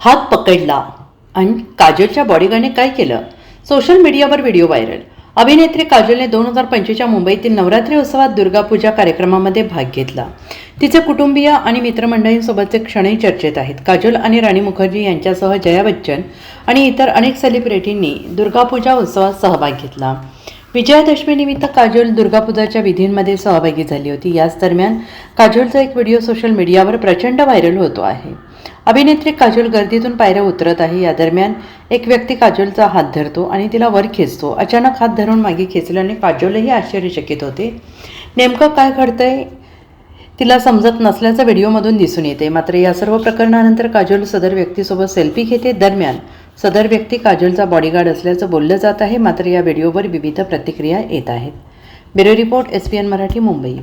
हात पकडला. आणि काजलच्या बॉडीगार्डने काय केलं? सोशल मीडियावर व्हिडिओ व्हायरल अभिनेत्री काजलने दोन हजार पंचवीसच्या मुंबईतील नवरात्री उत्सवात दुर्गापूजा कार्यक्रमामध्ये भाग घेतला. तिचे कुटुंबीय आणि मित्रमंडळींसोबतचे क्षणही चर्चेत आहेत. काजल आणि राणी मुखर्जी यांच्यासह जया बच्चन आणि इतर अनेक सेलिब्रिटींनी दुर्गापूजा उत्सवात सहभाग घेतला. विजयादशमीनिमित्त काजोल दुर्गापूजाच्या विधींमध्ये सहभागी झाली होती. याच दरम्यान काजोलचा एक व्हिडिओ सोशल मीडियावर प्रचंड व्हायरल होतो आहे. अभिनेत्री काजोल गर्दीतून पायऱ्या उतरत आहे. या दरम्यान एक व्यक्ती काजोलचा हात धरतो आणि तिला वर खेचतो. अचानक हात धरून मागे खेचल्याने काजोलही आश्चर्यचकित होते. नेमकं काय घडतंय तिला समजत नसल्याचं व्हिडिओमधून दिसून येते. मात्र या सर्व प्रकरणानंतर काजोल सदर व्यक्तीसोबत सेल्फी घेते. दरम्यान सदर व्यक्ती काजोलचा बॉडीगार्ड असल्याचं बोललं जात आहे. मात्र या व्हिडिओवर विविध प्रतिक्रिया येत आहेत. Bureau report S P N Marathi Mumbai.